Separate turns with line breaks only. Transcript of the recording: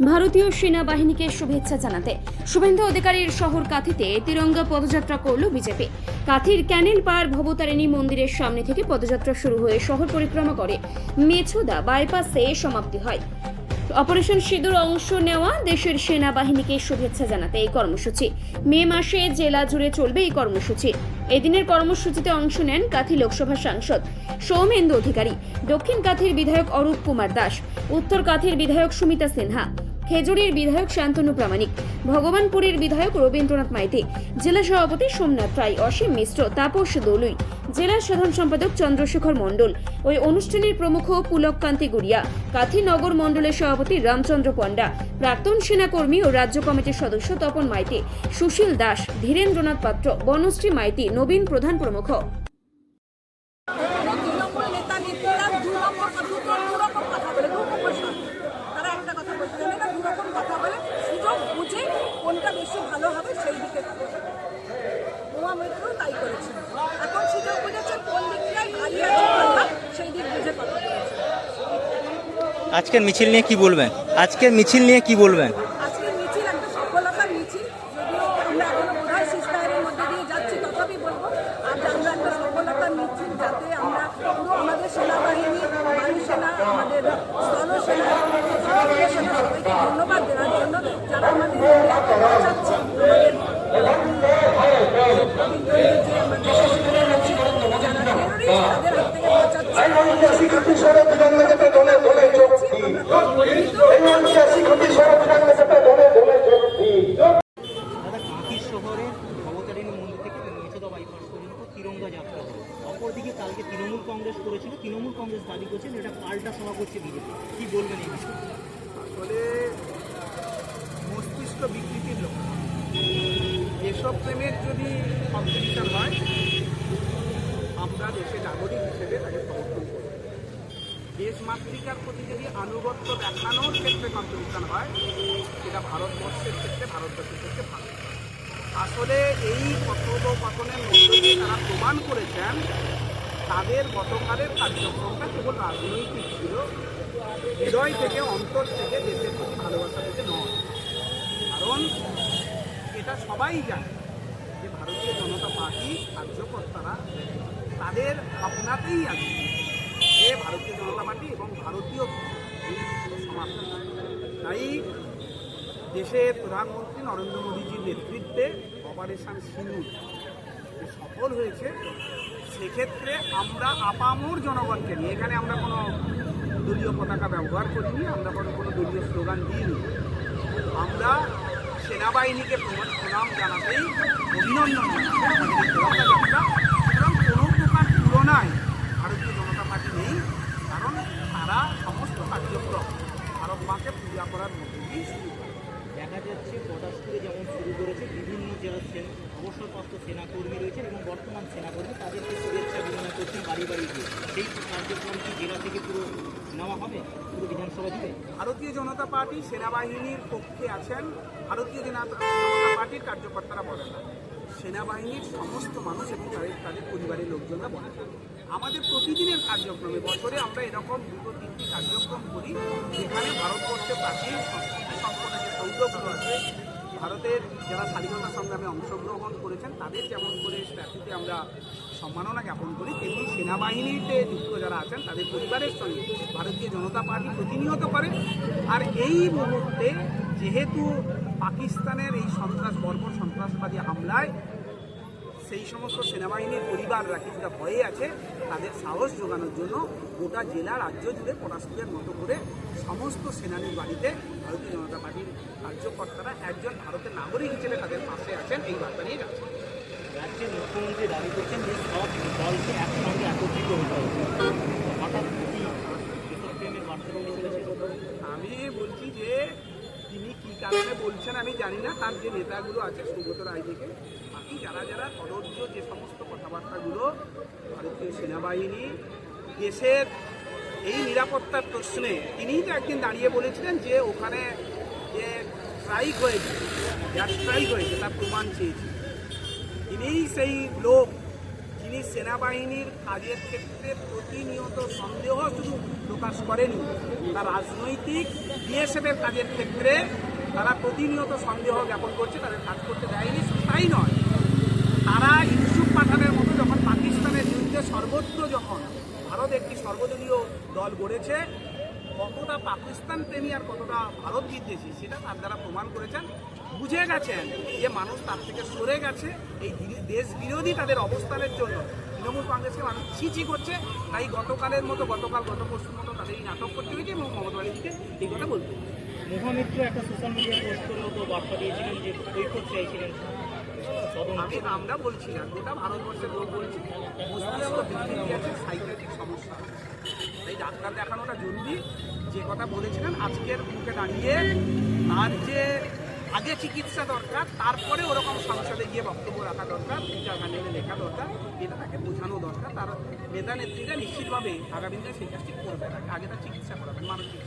ভারতীয় সেনাবাহিনীকে শুভেচ্ছা জানাতে শুভেন্দু অধিকারীর শহর কাথিতে তিরঙ্গা পদযাত্রা করল বিজেপি। কাথির ক্যানেল পার ভবতারিণী মন্দিরের সামনে থেকে পদযাত্রা শুরু হয়ে শহর পরিক্রমা করে মেছুদা বাইপাসে সমাপ্তি হয়। অপারেশন সিঁদুর অংশ নেওয়া দেশের সেনাবাহিনীকে শুভেচ্ছা জানাতে এই কর্মসূচি। মে মাসে জেলা জুড়ে চলবে এই কর্মসূচি। এদিনের কর্মসূচিতে অংশ নেন কাথি লোকসভা সাংসদ, সৌমেন্দু অধিকারী। দক্ষিণ কাথির বিধায়ক অরূপ কুমার দাস। উত্তর কাথির বিধায়ক সুমিতা সিনহা। খেজুরির বিধায়ক শান্তনু প্রামাণিক, ভগবানপুরের বিধায়ক রবীন্দ্রনাথ মাইতি, জেলা সভাপতি সোমনাথ রায়, অসীম মিশ্র, তাপস দোলুই, জেলা সাধারণ সম্পাদক চন্দ্রশেখর মণ্ডল, ওই অনুষ্ঠানের প্রমুখ পুলক কান্তি গুড়িয়া, কাথি নগর মণ্ডলের সভাপতি রামচন্দ্র পণ্ডা, প্রাক্তন সেনাকর্মী ও রাজ্য কমিটির সদস্য তপন মাইতি, সুশীল দাস, ধীরেন্দ্রনাথ পাত্র, বনশ্রী মাইতি, নবীন প্রধান প্রমুখ
তৃণমূল নেতা নেত্রীরা দু নম্বর দুটো দু রকম কথা বলে দু রকম তারা একটা কথা বলতে জানে না দু রকম কথা বলে সুযোগ বুঝে কোনটা বেশি ভালো হবে সেই দিকে কথা বলে। উমা মৈত্র তাই করেছেন এখন সুযোগ বুঝেছে কোন দিকটায় ভারী আছে পাল্লা, সেই দিক বুঝে কথা বলেছে
আজকের মিছিল নিয়ে কি বলবেন? আজকের মিছিল নিয়ে কি বলবেন
আজকের মিছিল একটা সফলতার মিছিল যদিও আমরা এখনও বোধহয় সিস্টারের মধ্যে দিয়ে যাচ্ছি তথাপি বলব আজ আমরা একটা সফলতার মিছিল যাতে আমরা পুরো আমাদের সেনাবাহিনী বায়ুসেনা আমাদের স্থলসেনা সমুদ্র সেনা সবাইকে ধন্যবাদ দেওয়ার জন্য যারা আমাদের ইন্ডিয়াকে বাঁচাচ্ছে আমাদের যে আমাদের শিশুদের আছে যারা terrorist, তাদের হাত থেকে বাঁচাচ্ছে
ঐতিহাসিক একটি সড়ক বাংলা যাতে দলে দলে চলছি এই ঐতিহাসিক একটি সড়ক বাংলা যাতে দলে দলে চলছি
দাদা কাঁথি শহরে ভবতারিণী মন্দির থেকে মেছেদা বাইপাস পর্যন্ত তিরঙ্গা যাত্রা হলো অপরদিকে কালকে তৃণমূল কংগ্রেস করেছিল তৃণমূল কংগ্রেস দাবি করছেন এটা সভা করছে বিজেপি। কি বলবেন এই বিষয়ে?
আসলে, মস্তিষ্ক বিকৃতির লোক। এসব প্রেমের যদি কম্পিটিশন হয়, আমরা দেশের নাগরিক হিসেবে তাকে সমর্থন করি দেশ মাতৃকার প্রতি যদি আনুগত্য দেখানোর ক্ষেত্রে কম্পিটিশন হয়, সেটা ভারতবর্ষের ক্ষেত্রে ভারতবর্ষের ক্ষেত্রে ভালো। আসলে এই কথোপকথনের মধ্যে তারা প্রমাণ করেছেন তাদের গতকালের কার্যক্রমটা কেবল রাজনৈতিক ছিল। হৃদয় থেকে, অন্তর থেকে দেশের প্রতি ভালোবাসা থেকে নয়। কারণ এটা সবাই জানে যে ভারতীয় জনতা পার্টি কার্যকর্তারা তাদের ভাবনাতেই আছে যে ভারতীয় জনতা পার্টি এবং ভারতীয় সমাজ তাই দেশের প্রধানমন্ত্রী নরেন্দ্র মোদীজির নেতৃত্বে অপারেশন সিঁদুর যে সফল হয়েছে, সেক্ষেত্রে আমরা আপামোর জনগণকে নিয়ে, এখানে আমরা কোনো দলীয় পতাকা ব্যবহার করিনি, আমরা কোনো কোনো দলীয় স্লোগান দিইনি। আমরা সেনাবাহিনীকে প্রণাম জানাতেই অভিনন্দন জানাতে আমাদের এই সুতরাং কোনো প্রকার তুলনায় ভারতীয় জনতা পার্টি নেই কারণ তারা সমস্ত কার্যক্রম ভারত মাকে পূজা করার মধ্যে দিয়েই শুরু করে
দেখা যাচ্ছে পটাশপুরে যেমন শুরু করেছে বিভিন্ন যারা অবসরপ্রাপ্ত সেনাকর্মী রয়েছেন এবং বর্তমান সেনাকর্মী তাদেরকে শুভেচ্ছা বিনিময় করছেন বাড়ি বাড়ি গিয়ে, সেই কার্যক্রম কি জেলা থেকে পুরো নেওয়া হবে? পুরো বিধানসভা দিবে
ভারতীয় জনতা পার্টি সেনাবাহিনীর পক্ষে আছেন। ভারতীয় জনতা পার্টির কার্যকর্তারা বলেন না। সেনাবাহিনীর সমস্ত মানুষ এবং তাদের তাদের পরিবারের লোকজনরা বলেন আমাদের প্রতিদিনের কার্যক্রমে, বছরে আমরা এরকম দুটো, তিনটি কার্যক্রম করি, যেখানে ভারতবর্ষের প্রাচীন সংস্কৃতি সম্পন্ন যে সৌধগুলো আছে ভারতের যারা স্বাধীনতা সংগ্রামে অংশগ্রহণ করেছেন, তাদের যেমন করে স্ট্যাচুতে আমরা সম্মাননা জ্ঞাপন করি, তেমনি সেনাবাহিনীতে যুক্ত যারা আছেন, তাদের পরিবারের সঙ্গে ভারতীয় জনতা পার্টি প্রতিনিয়ত করে। আর এই মুহূর্তে যেহেতু পাকিস্তানের এই সন্ত্রাস, বর্বর সন্ত্রাসবাদী হামলায় সেই সমস্ত সেনাবাহিনীর পরিবাররা কিছুটা ভয়ে আছে, তাদের সাহস যোগানোর জন্য গোটা জেলা রাজ্য জুড়ে পটাশপুরের মতো করে সমস্ত সেনানির বাড়িতে ভারতীয় জনতা পার্টির কার্যকর্তারা একজন ভারতের নাগরিক হিসেবে তাদের পাশে আছেন এই বার্তা নিয়ে যাচ্ছেন
রাজ্যের মুখ্যমন্ত্রী দাবি করছেন যে সব দলকে একসঙ্গে একত্রিত হতে হবে। হঠাৎ
আমি বলছি যে তিনি কি কারণে বলছেন আমি জানি না তার যে নেতাগুলো আছে সুব্রত রায় থেকে বাকি যারা যারা কদর্য যে সমস্ত কথাবার্তাগুলো ভারতীয় সেনাবাহিনী দেশের এই নিরাপত্তার প্রশ্নে তিনিই তো একদিন দাঁড়িয়ে বলেছিলেন যে ওখানে যে স্ট্রাইক হয়েছে এয়ার স্ট্রাইক হয়েছে, তার প্রমাণ চেয়েছে। তিনিই সেই লোক, যিনি সেনাবাহিনীর কাজের ক্ষেত্রে প্রতিনিয়ত সন্দেহ শুধু প্রকাশ করেনি, তার রাজনৈতিক বিএসএফের কাজের ক্ষেত্রে তারা প্রতিনিয়ত সন্দেহ জ্ঞাপন করছে, তাদের কাজ করতে দেয়নি তাই নয়, তারা ইউসুফ পাঠানের মতো যখন পাকিস্তানের বিরুদ্ধে সর্বত্র যখন ভারত একটি সর্বদলীয় দল গড়েছে। কতটা পাকিস্তান প্রেমী আর কতটা ভারত বিদ্বেষী সেটা তার দ্বারা প্রমাণ করেছেন। বুঝে গেছেন যে মানুষ তার থেকে সরে গেছে। এই দেশ বিরোধী তাদের অবস্থানের জন্য। তৃণমূল কংগ্রেসকে মানুষ ছিচি করছে। তাই গতকালের মতো গতকাল গত পরশুর মতো তাদের এই নাটক করতে হয়েছে এবং মমতা ব্যানার্জিকে এই কথা বলতে
মহামিত্র একটা সোশ্যাল মিডিয়া পোস্ট করেও তো বার্তা দিয়েছিলেন যে বৈঠক চাইছিলেন।
আমি আমরা বলছি না গোটা ভারতবর্ষের লোক বলছে। মস্তিষ্ক ডাক্তার দেখানোটা জরুরি, যে কথা বলেছিলেন, আজকের মুখে দাঁড়িয়ে তার যে আগে চিকিৎসা দরকার, তারপরে ওরকম সংসদে গিয়ে বক্তব্য রাখা দরকার টুইটার হ্যান্ডেলে লেখা দরকার, এটা তাকে বোঝানো দরকার। তার নেতা নেত্রীরা নিশ্চিতভাবে আগামী দিনে সেই কাজটি করবে আগে তার চিকিৎসা করাবেন, মানসিক